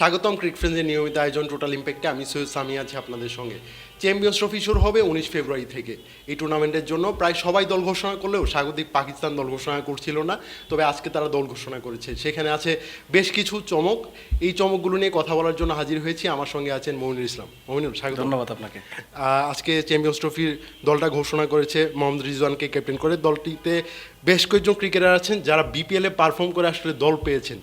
স্বাগতম ক্রিক ফ্রেন্ডসের নিয়মিত আয়োজন টোটাল ইম্প্যাক্টে আমি সৈয়দ সামি আছি আপনাদের সঙ্গে। চ্যাম্পিয়ন্স ট্রফি শুরু হবে উনিশ ফেব্রুয়ারি থেকে। এই টুর্নামেন্টের জন্য প্রায় সবাই দল ঘোষণা করলেও স্বাগতিক পাকিস্তান দল ঘোষণা করছিল না। তবে আজকে তারা দল ঘোষণা করেছে। সেখানে আছে বেশ কিছু চমক। এই চমকগুলো নিয়ে কথা বলার জন্য হাজির হয়েছি। আমার সঙ্গে আছেন মমিনুল ইসলাম। মমিনুল স্বাগত ধন্যবাদ আপনাকে। আজকে চ্যাম্পিয়ন্স ট্রফির দলটা ঘোষণা করেছে মোহাম্মদ রিজওয়ানকে ক্যাপ্টেন করে। দলটিতে বেশ কয়েকজন ক্রিকেটার আছেন যারা বিপিএলে পারফর্ম করে আসলে দল পেয়েছেন।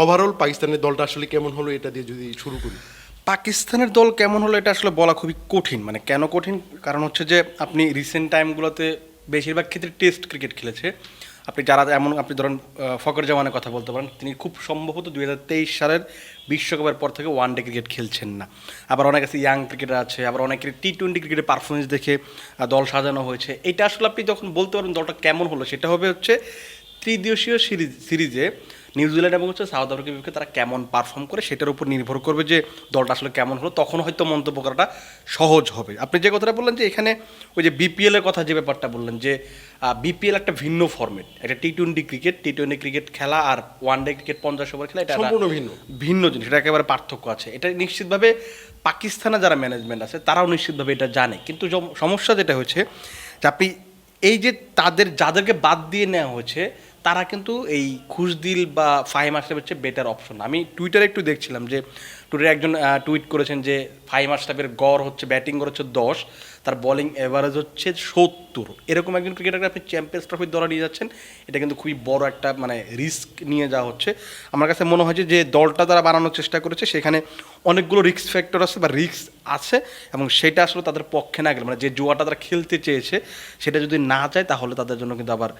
ওভারঅল পাকিস্তানের দলটা আসলে কেমন হলো এটা দিয়ে যদি শুরু করি? পাকিস্তানের দল কেমন হলো এটা আসলে বলা খুবই কঠিন। মানে কেন কঠিন? কারণ হচ্ছে যে আপনি রিসেন্ট টাইমগুলোতে বেশিরভাগ ক্ষেত্রে টেস্ট ক্রিকেট খেলেছে। আপনি যারা এমন, আপনি ধরেন ফকর জামানের কথা বলতে পারেন, তিনি খুব সম্ভবত দুই হাজার তেইশ সালের বিশ্বকাপের পর থেকে ওয়ান ডে ক্রিকেট খেলছেন না। আবার অনেক আছে ইয়াং ক্রিকেটার আছে, আবার অনেকের টি টোয়েন্টি ক্রিকেটের পারফরমেন্স দেখে দল সাজানো হয়েছে। এটা আসলে আপনি যখন বলতে পারবেন দলটা কেমন হলো, সেটা হবে হচ্ছে ত্রিদেশীয় সিরিজ সিরিজে নিউজিল্যান্ড এবং হচ্ছে সাউথ আফ্রিকার বিপক্ষে তারা কেমন পারফর্ম করে সেটার উপর নির্ভর করবে যে দলটা আসলে কেমন হলো। তখন হয়তো মন্তব্য করাটা সহজ হবে। আপনি যে কথাটা বললেন যে এখানে ওই যে বিপিএল এর কথা যে ব্যাপারটা বললেন যে বিপিএল একটা ভিন্ন ফর্মেট একটা T twenty cricket T twenty cricket খেলা আর ওয়ান ডে ক্রিকেট পঞ্চাশ ওভার খেলা এটা সম্পূর্ণ ভিন্ন। ভিন্ন জিনিস। এটা একেবারে পার্থক্য আছে। এটা নিশ্চিতভাবে পাকিস্তানে যারা ম্যানেজমেন্ট আছে তারাও নিশ্চিতভাবে এটা জানে। কিন্তু সমস্যা যেটা হচ্ছে যে আপনি এই যে তাদের যাদেরকে বাদ দিয়ে নেওয়া হয়েছে তারা কিন্তু এই খুশদিল বা ফাহিম আশরাফের হচ্ছে বেটার অপশন আমি টুইটারে একটু দেখছিলাম যে টুইটারে একজন টুইট করেছেন যে ফাহিম আশরাফের গড় হচ্ছে ব্যাটিং গড় হচ্ছে দশ, তার বোলিং এভারেজ হচ্ছে সত্তর। এরকম একজন ক্রিকেটারকে আপনি চ্যাম্পিয়ন্স ট্রফির দ্বারা নিয়ে যাচ্ছেন, এটা কিন্তু খুবই বড় একটা মানে রিস্ক নিয়ে যাওয়া হচ্ছে। আমার কাছে মনে হয় যে দলটা তারা বানানোর চেষ্টা করেছে, সেখানে অনেকগুলো রিস্ক ফ্যাক্টর আছে বা রিস্ক আছে, এবং সেটা আসলে তাদের পক্ষে না গেলে মানে যে জুয়াটা তারা খেলতে চেয়েছে, সেটা যদি না যায় তাহলে তাদের জন্য কিন্তু আবার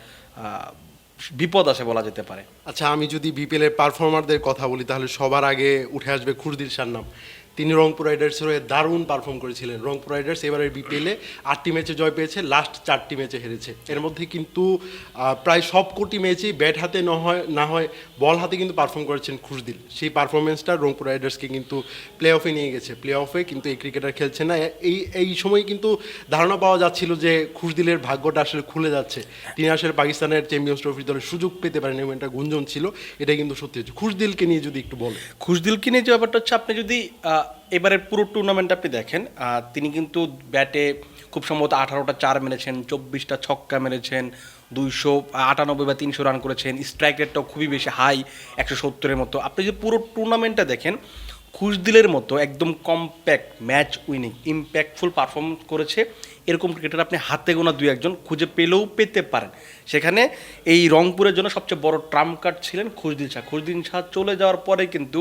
বিপদ আছে বলা যেতে পারে। আচ্ছা আমি যদি বিপিএল এর পারফর্মারদের কথা বলি, তাহলে সবার আগে উঠে আসবে খুরদির সার নাম তিনি রংপুর রাইডার্সের হয়ে দারুণ পারফর্ম করেছিলেন। রংপুর রাইডার্স এবারের বিপিএলে আটটি ম্যাচে জয় পেয়েছে লাস্ট চারটি ম্যাচে হেরেছে। এর মধ্যে কিন্তু প্রায় সব কোটি ম্যাচেই ব্যাট হাতে না হয় না হয় বল হাতে কিন্তু পারফর্ম করেছেন খুশদিল। সেই পারফরমেন্সটা রংপুর রাইডার্সকে কিন্তু প্লে অফে নিয়ে গেছে। প্লে অফে কিন্তু এই ক্রিকেটার খেলছে না। এই এই সময় কিন্তু ধারণা পাওয়া যাচ্ছিল যে খুশদিলের ভাগ্যটা আসলে খুলে যাচ্ছে। তিনি আসলে পাকিস্তানের চ্যাম্পিয়ন্স ট্রফির দলে সুযোগ পেতে পারেন এবং একটা গুঞ্জন ছিল। এটা কিন্তু সত্যি হচ্ছে। খুশদিলকে নিয়ে যদি একটু বলে খুশদিলকে নিয়ে যে ব্যাপারটা হচ্ছে, আপনি যদি এবারের পুরো টুর্নামেন্ট আপনি দেখেন তিনি কিন্তু ব্যাটে খুব সম্ভবত আঠারোটা চার মেরেছেন, চব্বিশটা ছক্কা মেরেছেন, দুইশো আটানব্বই বা তিনশো রান করেছেন স্ট্রাইক রেটটাও খুবই বেশি হাই একশো সত্তরের মতো। আপনি যদি পুরো টুর্নামেন্টটা দেখেন, খুশদিলের মতো একদম compact match winning impactful perform করেছে। এরকম ক্রিকেটার আপনি হাতে গোনা দুই একজন খুঁজে পেলেও পেতে পারেন। সেখানে এই রংপুরের জন্য সবচেয়ে বড় ট্রাম্প কার্ড ছিলেন খুশদিন শাহ। খুশদিন শাহ চলে যাওয়ার পরে কিন্তু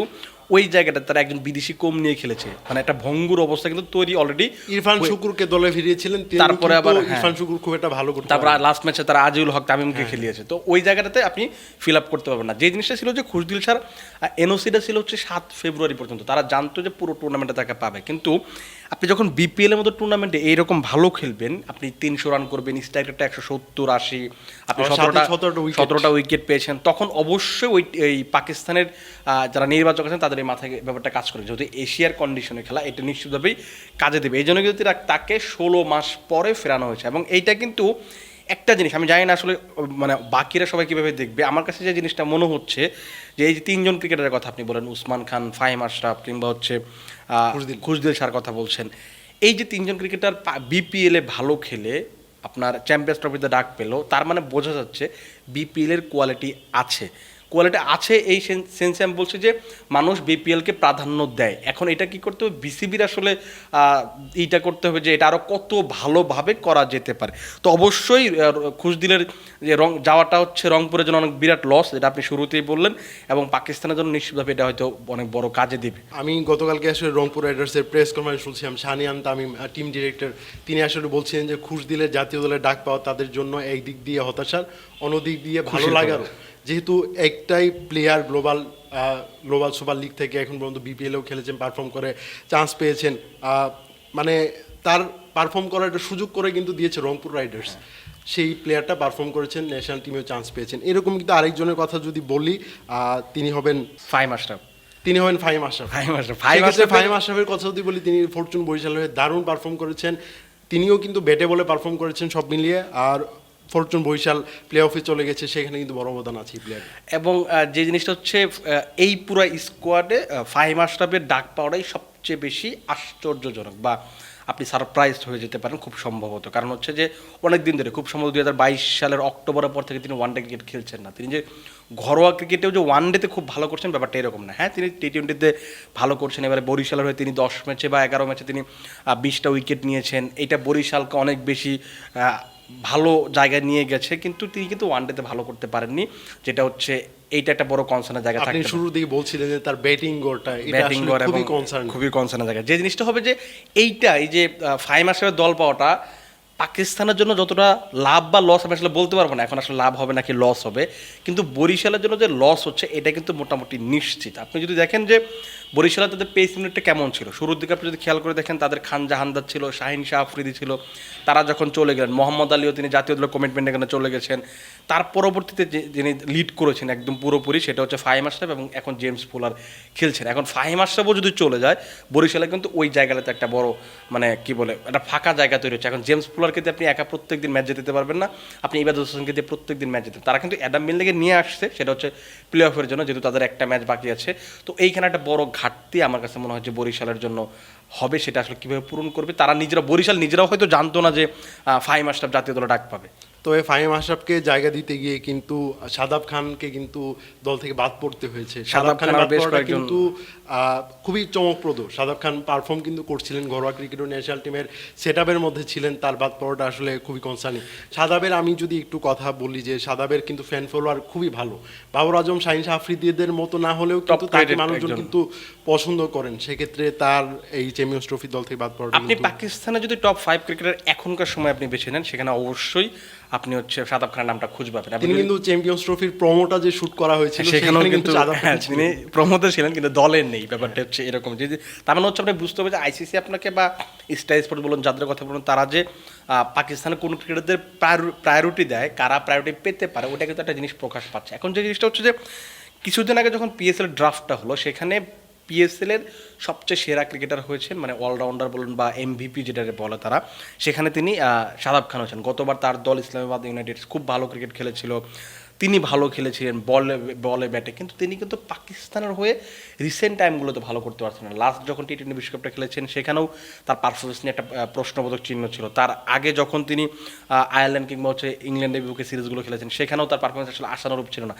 ওই জায়গাটা তারা একজন বিদেশি কম নিয়ে খেলেছে। মানে একটা ভঙ্গুর অবস্থা কিন্তু তৈরি অলরেডি ইরফান শুকুরকে দলে ফিরিয়েছিলেন তারপরে আবার, হ্যাঁ। ইরফান শুকুর খুব একটা ভালো করতে তারপর লাস্ট ম্যাচে তারা আজিউল হক তামিমকে খেলিয়েছে। তো ওই জায়গাটাতে আপনি ফিল আপ করতে পারবেন না। যে জিনিসটা ছিল যে খুশদিল স্যার এনওসিটা ছিল হচ্ছে সাত ফেব্রুয়ারি পর্যন্ত। তারা জানতো যে পুরো টুর্নামেন্টে তাকে পাবে। কিন্তু আপনি যখন বিপিএল এর মতো টুর্নামেন্টে এইরকম ভালো খেলবেন আপনি তিনশো রান করবেন স্ট্রাইকারটা একশো সত্তর আশি আপনি সতেরোটা সাথে 17টা wicket। সতেরোটা উইকেট পেয়েছেন তখন অবশ্যই ওই এই পাকিস্তানের আহ, যারা নির্বাচক আছেন তাদের এই মাথায় ব্যাপারটা কাজ করে। যেহেতু এশিয়ার কন্ডিশনে খেলা এটা নিশ্চিতভাবেই কাজে দেবে। এই জন্য কিন্তু তাকে ষোলো মাস পরে ফেরানো হয়েছে। এবং এইটা কিন্তু একটা জিনিস আমি জানি না আসলে মানে বাকিরা সবাই কীভাবে দেখবে আমার কাছে যে জিনিসটা মনে হচ্ছে যে এই যে তিনজন ক্রিকেটারের কথা আপনি বলেন উসমান খান ফাহিম আশরাফ কিংবা হচ্ছে। খুশদিল সার কথা বলছেন এই যে তিনজন ক্রিকেটার বিপিএলে ভালো খেলে আপনার চ্যাম্পিয়ন্স ট্রফিতে ডাক পেল তার মানে বোঝা যাচ্ছে বিপিএলের কোয়ালিটি আছে কোয়ালিটি আছে এই সেন্সে আমি বলছি যে মানুষ বিপিএলকে প্রাধান্য দেয়। এখন এটা কি করতে হবে? বিসিবির আসলে এইটা করতে হবে যে এটা আরও কত ভালোভাবে করা যেতে পারে। তো অবশ্যই খুশদিলের যে রং যাওয়াটা হচ্ছে রংপুরের জন্য অনেক বিরাট লস যেটা আপনি শুরুতেই বললেন এবং পাকিস্তানের জন্য নিশ্চিতভাবে এটা হয়তো অনেক বড় কাজে দেবে। আমি গতকালকে আসলে রংপুর রাইডার্সের প্রেস কনফারেন্স শুনছিলাম শানিয়ান তামিম টিম ডিরেক্টর তিনি আসলে বলছিলেন যে খুশদিলের জাতীয় দলের ডাক পাওয়া তাদের জন্য একদিক দিয়ে হতাশার অন্যদিক দিয়ে ভালো লাগারও। যেহেতু একটাই player global global super league থেকে এখন পর্যন্ত বিপিএলেও খেলেছেন পারফর্ম করে চান্স পেয়েছেন মানে তার পারফর্ম করার একটা সুযোগ করে কিন্তু দিয়েছে রংপুর রাইডার্স সেই প্লেয়ারটা পারফর্ম করেছেন ন্যাশনাল টিমেও চান্স পেয়েছেন। এরকম কিন্তু আরেকজনের কথা যদি বলি তিনি হবেন ফাইম আশরাফ। তিনি হবেন ফাহিম আশরাফ। ফাহিম আশরাফ। ফাইম ফাহিম আশরাফের ফাহিম আশরাফের কথা যদি বলি তিনি ফরচুন বরিশাল হয়ে দারুণ পারফর্ম করেছেন। তিনিও কিন্তু ব্যাটে বলে পারফর্ম করেছেন সব মিলিয়ে। আর ফরচুন বরিশাল প্লে অফে চলে গেছে, সেখানে কিন্তু বড় অবদান আছে প্লেয়ার এবং যে জিনিসটা হচ্ছে এই পুরো স্কোয়াডে ফাহিম আশরাফের ডাক পাওয়াটাই সবচেয়ে বেশি আশ্চর্যজনক বা আপনি সারপ্রাইজ হয়ে যেতে পারেন খুব সম্ভবত। কারণ হচ্ছে যে অনেক দিন ধরে, খুব সম্ভবত দুই হাজার বাইশ সালের অক্টোবরের পর থেকে তিনি ওয়ানডে ক্রিকেট খেলছেন না। তিনি যে ঘরোয়া ক্রিকেটেও যে ওয়ানডেতে খুব ভালো করছেন, ব্যাপারটা এরকম না। হ্যাঁ তিনি টি টোয়েন্টিতে ভালো করছেন। এবারে বরিশালের হয়ে তিনি দশ ম্যাচে বা এগারো ম্যাচে তিনি বিশটা উইকেট নিয়েছেন। এটা বরিশালকে অনেক বেশি ভালো জায়গায় নিয়ে গেছে কিন্তু তিনি কিন্তু ওয়ানডেতে ভালো করতে পারেননি যেটা হচ্ছে এইটা একটা বড় কনসার্নের জায়গা আপনি পারে। শুরুর দিকে বলছিলেন যে তার ব্যাটিং গড়টা ব্যাটিং আসলে গড় খুবই কনসার্ন খুবই কনসার্নের জায়গা। যে জিনিসটা হবে যে এইটা এই যে ফাইভ মাসের দল পাওয়াটা পাকিস্তানের জন্য যতটা লাভ বা লস আমি আসলে বলতে পারব না এখন আসলে লাভ হবে নাকি লস হবে কিন্তু বরিশালের জন্য যে লস হচ্ছে এটা কিন্তু মোটামুটি নিশ্চিত। আপনি যদি দেখেন যে বরিশালে তাদের পেস ইউনিটটা কেমন ছিল? শুরুর দিকে আপনি যদি খেয়াল করে দেখেন, তাদের খান জাহানদার ছিল, শাহিন শাহ আফ্রিদি ছিল, তারা যখন চলে গেলেন, মোহাম্মদ আলীও তিনি জাতীয় দলের কমিটমেন্ট এখানে চলে গেছেন। তার পরবর্তীতে যিনি লিড করেছেন একদম পুরোপুরি, সেটা হচ্ছে ফাহিম আশরাফ এবং এখন জেমস ফুলার খেলছেন। এখন ফাহিম আশরাফও যদি চলে যায়, বরিশালে কিন্তু ওই জায়গাটাতে একটা বড় মানে কি বলে, একটা ফাঁকা জায়গা তৈরি হচ্ছে। এখন জেমস ফুলারকে দিয়ে আপনি একা প্রত্যেক দিন ম্যাচ যেতে পারবেন না, আপনি ইবাদ হোসেনকে দিয়ে প্রত্যেক দিন ম্যাচ যেতে তারা কিন্তু অ্যাডাম মিল্লেকে নিয়ে আসছে, সেটা হচ্ছে প্লে অফের জন্য, যেহেতু তাদের একটা ম্যাচ বাকি আছে। তো এইখানে একটা বড় ঘাটতি আমার কাছে মনে হয় যে বরিশালের জন্য হবে সেটা আসলে কীভাবে পূরণ করবে তারা নিজেরা বরিশাল নিজেরাও হয়তো জানতো না যে ফাহিম আশরাফ জাতীয় দলে ডাক পাবে। তবে ফাহিম আশরাফকে জায়গা দিতে গিয়ে কিন্তু সাদাব খানকে কিন্তু দল থেকে বাদ পড়তে হয়েছে। সাদাব খান কিন্তু খুবই চমকপ্রদ। সাদাব খান পারফর্ম কিন্তু করছিলেন ঘরোয়া ক্রিকেট ও ন্যাশনাল টিমের সেট মধ্যে ছিলেন তার বাদ পড়াটা আসলে খুবই কনসার্নিং সাদাবের আমি যদি একটু কথা বলি যে সাদাবের কিন্তু ফ্যান ফলোয়ার খুবই ভালো। বাবর আজম শাহিন শাহ আফ্রিদিদের মতো না হলেও কিন্তু তাকে মানুষজন কিন্তু পছন্দ করেন সেক্ষেত্রে তার এই চ্যাম্পিয়ন্স ট্রফি দল থেকে বাদ পড়াটা আপনি পাকিস্তানে যদি টপ ফাইভ ক্রিকেটার এখনকার সময় আপনি বেছে নেন সেখানে অবশ্যই আপনি হচ্ছে সাদাব খানের নামটা খুঁজে পাবেন আপনি তিনি কিন্তু চ্যাম্পিয়ন্স ট্রফির প্রমোটা যে শুট করা হয়েছিল সেখানেও সেখানে কিন্তু। তিনি প্রমোদে ছিলেন কিন্তু দলের নেই ব্যাপারটা হচ্ছে এরকম যে তার মানে হচ্ছে আপনি বুঝতে হবে যে আইসিসি আপনাকে বা স্টাই স্পোর্ট বলুন যাদের কথা বলুন তারা যে পাকিস্তানের কোন ক্রিকেটারদের প্রায়োরিটি দেয় কারা প্রায়োরিটি পেতে পারে ওটা কিন্তু একটা জিনিস প্রকাশ পাচ্ছে এখন যে জিনিসটা হচ্ছে যে কিছুদিন আগে যখন পিএসএল ড্রাফটটা হলো সেখানে পিএসএল এর সবচেয়ে সেরা ক্রিকেটার হয়েছেন মানে অলরাউন্ডার বলুন বা এমভিপি যেটা বলে তারা। সেখানে তিনি শাদাব খান হয়েছেন। গতবার তার দল ইসলামাবাদ ইউনাইটেড খুব ভালো ক্রিকেট খেলেছিল। তিনি ভালো খেলেছিলেন বলে বলে ব্যাটে কিন্তু তিনি কিন্তু পাকিস্তানের হয়ে রিসেন্ট টাইমগুলোতে ভালো করতে পারছেন না। লাস্ট যখন টি টোয়েন্টি বিশ্বকাপটা খেলেছেন, সেখানেও তার পারফরমেন্স নিয়ে একটা প্রশ্নবোধক চিহ্ন ছিল। তার আগে যখন তিনি আয়ারল্যান্ড কিংবা হচ্ছে ইংল্যান্ডের বিপক্ষে সিরিজগুলো খেলেছেন, সেখানেও তার পারফরমেন্স আসলে আশানুরূপ ছিল না।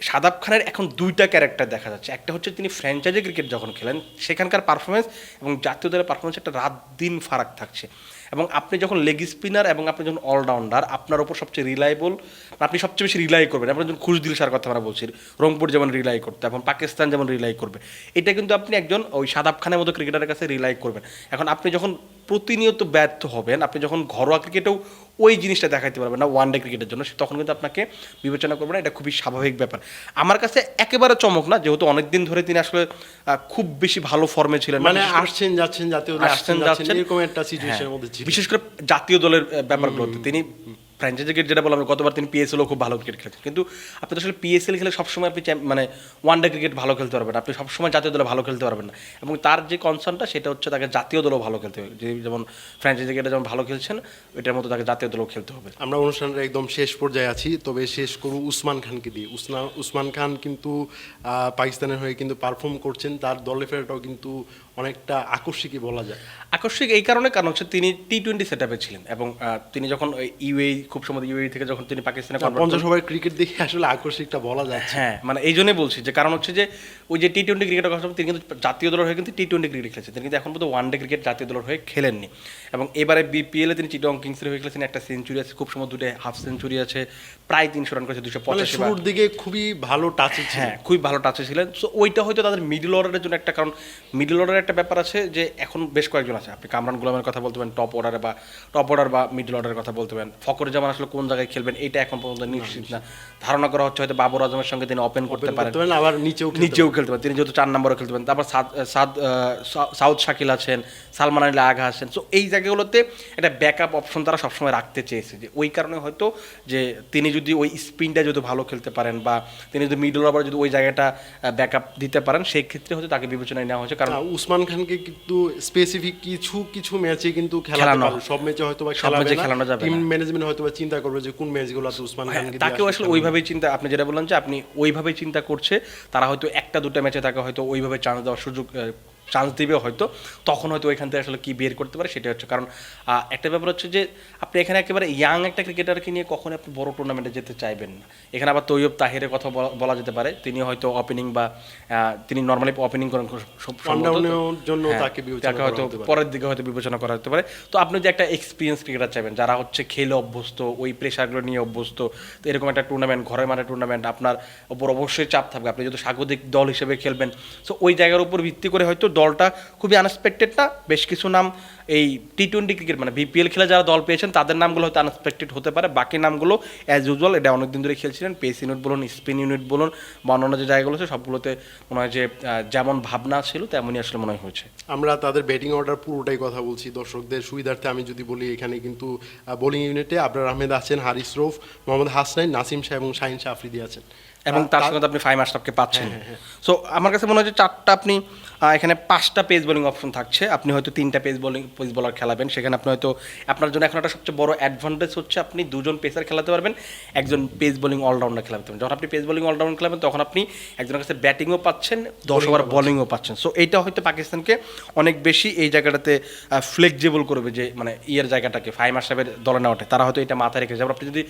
সাদাব খানের এখন দুইটা ক্যারেক্টার দেখা যাচ্ছে। একটা হচ্ছে তিনি ফ্র্যাঞ্চাইজি ক্রিকেট যখন খেলেন, সেখানকার পারফরমেন্স এবং জাতীয় দলের পারফরমেন্স একটা রাত দিন ফারাক থাকছে। এবং আপনি যখন লেগ স্পিনার এবং আপনি যখন অলরাউন্ডার আপনার ওপর সবচেয়ে রিলায়েবল আপনি সবচেয়ে বেশি রিলাই করবেন। আপনার যখন খুশদিল সার কথা আমরা বলছি, রংপুর যেমন রিলাই করতে, এখন পাকিস্তান যেমন রিলাই করবে। এটা কিন্তু আপনি একজন ওই সাদাব খানের মতো ক্রিকেটারের কাছে রিলাই করবেন। এখন আপনি যখন প্রতিনিয়ত ব্যর্থ হবেন। আপনি যখন ঘরোয়া ক্রিকেটেও ওই জিনিসটা দেখাইতে পারবেন না ওয়ান ডে ক্রিকেটের জন্য তখন কিন্তু আপনাকে বিবেচনা করবে না এটা খুবই স্বাভাবিক ব্যাপার। আমার কাছে একেবারে চমক না যেহেতু অনেকদিন ধরে তিনি আসলে খুব বেশি ভালো ফর্মে ছিলেন মানে আসছেন যাচ্ছেন জাতীয় আসছেন যাচ্ছেন এরকম একটা সিচুয়েশনের হ্যাঁ, মধ্যে বিশেষ করে জাতীয় দলের ব্যাপারগুলোতে তিনি ফ্র্যাঞ্চাইজি ক্রিকেট যেটা বললাম, গতবার তিনি পিএসএলও খুব ভালো ক্রিকেট খেলেছেন। কিন্তু আপনি তো আসলে পিএসএল খেলে সবসময় আপনি মানে ওয়ান ডে ক্রিকেট ভালো খেলতে পারবেন। আপনি সবসময় জাতীয় দলে ভালো খেলতে পারবেন না। এবং তার যে কনসার্নটা সেটা হচ্ছে তাকে জাতীয় দলও ভালো খেলতে হবে। যে যেমন ফ্র্যাঞ্চাইজি ক্রিকেটে যেমন ভালো খেলছেন, এটার মতো তাকে জাতীয় দলও খেলতে হবে। আমরা অনুষ্ঠানের একদম শেষ পর্যায়ে আছি, তবে শেষ করব উসমান খানকে দিয়ে। উসনা উসমান খান কিন্তু পাকিস্তানের হয়ে কিন্তু পারফর্ম করছেন। তার দলে ফেরাটাও কিন্তু অনেকটা আকস্মিকই বলা যায়। আকস্মিক এই কারণে কারণ হচ্ছে তিনি টি টোয়েন্টি সেট ছিলেন এবং তিনি যখন ইউএই খুব সময় ইউএই থেকে যখন তিনি পাকিস্তানে পঞ্চাশ ওভার ক্রিকেট দেখে আসলে আকস্মিকটা বলা যায় হ্যাঁ মানে এই জন্যই বলছি যে কারণ হচ্ছে যে ওই যে টি টোয়েন্টি ক্রিকেটের কথা তিনি কিন্তু জাতীয় দলের হয়ে কিন্তু টি টোয়েন্টি ক্রিকেট খেলেছেন। তিনি কিন্তু এখন পর্যন্ত ওয়ান ডে ক্রিকেট জাতীয় দলের হয়ে খেলেননি। এবং এবারে বিপিএলে তিনি চিটং কিংসের হয়ে খেলেছেন একটা সেঞ্চুরি আছে খুব সময় দুটো হাফ সেঞ্চুরি আছে প্রায় তিনশো রান করেছে দুশো পঞ্চাশ শুরুর দিকে খুবই ভালো টাচে হ্যাঁ খুবই ভালো টাচে ছিলেন। সো ওইটা হয়তো তাদের মিডল অর্ডারের জন্য একটা কারণ মিডল অর্ডারের একটা ব্যাপার আছে যে এখন বেশ কয়েকজন আছে। আপনি কামরান গুলামের কথা বলতে পারেন টপ অর্ডারে বা টপ অর্ডার বা মিডল অর্ডারের কথা বলতে পারেন। ফকর জামান আসলে কোন জায়গায় খেলবেন এটা এখন পর্যন্ত নিশ্চিত না। ধারণা করা হচ্ছে হয়তো বাবর আজমের সঙ্গে তিনি ওপেন করতে পারেন। আবার নিচেও নিচেও খেলতে পারেন। তিনি যেহেতু চার নম্বরে খেলতে পারেন। তারপর সাদ সাউথ শাকিল আছেন সালমান আলী আগা আছেন। সো এই জায়গাগুলোতে একটা ব্যাকআপ অপশন তারা সবসময় রাখতে চেয়েছে। যে ওই কারণে হয়তো যে তিনি যদি ওই স্পিনটা যদি ভালো খেলতে পারেন বা তিনি যদি মিডল ওভার যদি ওই জায়গাটা ব্যাকআপ দিতে পারেন সেই ক্ষেত্রে হয়তো তাকে বিবেচনায় নেওয়া হয়েছে। কারণ না, উসমান খানকে কিন্তু স্পেসিফিক কিছু কিছু ম্যাচে কিন্তু খেলাতে খেলানো সব ম্যাচে হয়তো বা সব খেলাবে ম্যাচে খেলানো যাবে টিম ম্যানেজমেন্ট হয়তো বা চিন্তা করবে যে কোন ম্যাচগুলোতে উসমান খান খানকে আসলে আসলে ওইভাবেই চিন্তা আপনি যেটা বললেন যে আপনি ওইভাবেই চিন্তা করছে তারা হয়তো একটা দুটো ম্যাচে তাকে হয়তো ওইভাবে চান্স দেওয়ার সুযোগ চান্স দিবে হয়তো তখন হয়তো ওইখান থেকে আসলে কি বের করতে পারে সেটা হচ্ছে। কারণ একটা ব্যাপার হচ্ছে যে আপনি এখানে একেবারে ইয়াং একটা ক্রিকেটারকে নিয়ে কখনো আপনি বড় টুর্নামেন্টে যেতে চাইবেন না। এখানে আবার তৈয়ব তাহিরের কথা বলা- যেতে পারে। তিনি হয়তো ওপেনিং বা তিনি নর্মালি ওপেনিং করেন জন্য হ্যাঁ, তাকে হয়তো পরের দিকে হয়তো বিবেচনা করা হতে পারে। তো আপনি যে একটা এক্সপিরিয়েন্স ক্রিকেটার চাইবেন যারা হচ্ছে খেলে অভ্যস্ত ওই প্রেশারগুলো নিয়ে অভ্যস্ত তো এরকম একটা টুর্নামেন্ট ঘরের মাঠে টুর্নামেন্ট আপনার ওপর অবশ্যই চাপ থাকবে। আপনি যদি স্বাগতিক দল হিসেবে খেলবেন সো ওই জায়গার উপর ভিত্তি করে হয়তো দলটা খুবই আনএক্সপেক্টেড না বেশ কিছু নাম এই টি টোয়েন্টি ক্রিকেট মানে বিপিএল খেলে যারা দল পেয়েছেন তাদের নামগুলো হয়তো আনএক্সপেক্টেড হতে পারে। বাকি নামগুলো অ্যাজ ইউজুয়াল এটা অনেকদিন ধরে খেলছিলেন। পেস ইউনিট বলুন স্পিন ইউনিট বলুন বা অন্যান্য যে জায়গাগুলো আছে সবগুলোতে মনে হয় যে যেমন ভাবনা ছিল তেমনই আসলে মনে হয় হয়েছে। আমরা তাদের ব্যাটিং অর্ডার পুরোটাই কথা বলছি। দর্শকদের সুবিধার্থে আমি যদি বলি এখানে কিন্তু বোলিং ইউনিটে আবরার আহমেদ আছেন হারিস রৌফ মোহাম্মদ হাসনাইন নাসিম শাহ এবং শাহিন শাহ আফ্রিদি আছেন। এবং তার সঙ্গে আপনি ফাইভ আশরাফকে পাচ্ছেন। সো আমার কাছে মনে হয় যে চারটা আপনি এখানে পাঁচটা পেজ বোলিং অপশন থাকছে। আপনি হয়তো তিনটা পেজ বোলিং পেজ বলার খেলাবেন। সেখানে আপনি হয়তো আপনার জন্য এখন একটা সবচেয়ে বড় অ্যাডভান্টেজ হচ্ছে আপনি দুজন পেসার খেলাতে পারবেন একজন পেজ বোলিং অলরাউন্ডার খেলাতে পারবেন। যখন আপনি পেজ বোলিং অলরাউন্ডার খেলাবেন তখন আপনি একজনের কাছে ব্যাটিংও পাচ্ছেন দশ ওভার বোলিংও পাচ্ছেন। সো এইটা হয়তো পাকিস্তানকে অনেক বেশি এই জায়গাটাতে ফ্লেক্সিবল করবে যে মানে ইয়ের জায়গাটাকে ফাইম আশরাফের দলে না ওঠে তারা হয়তো এটা মাথায় রেখেছে। আপনি যদি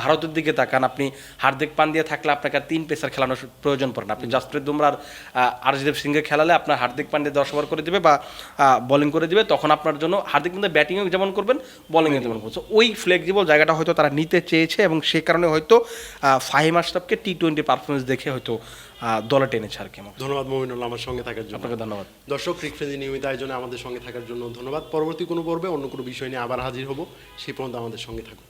ভারতের দিকে তাকান আপনি হার্দিক পান্ডিয়া থাকলে আপনাকে আর তিন পেসার খেলানোর প্রয়োজন পড়ে না। আপনি জাসপ্রীত বুমরার আরজদীপ সিংকে খেলালে আপনার হার্দিক পান্ডিয়া দশ ওভার করে দিবে বা বোলিং করে দিবে তখন আপনার জন্য হার্দিক পান্ডে ব্যাটিংও যেমন করবেন বোলিংও যেমন করবেন। ওই ফ্লেক্সিবল জায়গাটা হয়তো তারা নিতে চেয়েছে এবং সে কারণে হয়তো ফাহিম আশরাফকে টি টোয়েন্টি পারফরমেন্স দেখে হয়তো দলে টেনেছে আর কি ধন্যবাদ মমিনুল আমার সঙ্গে থাকার জন্য। আপনাকে ধন্যবাদ। দর্শক ক্রিকফ্রেজি নিয়মিত আয়োজনে আমাদের সঙ্গে থাকার জন্য ধন্যবাদ। পরবর্তী কোনো পর্বে অন্য কোনো বিষয় নিয়ে আবার হাজির হব সেই পর্যন্ত আমাদের সঙ্গে থাকুন।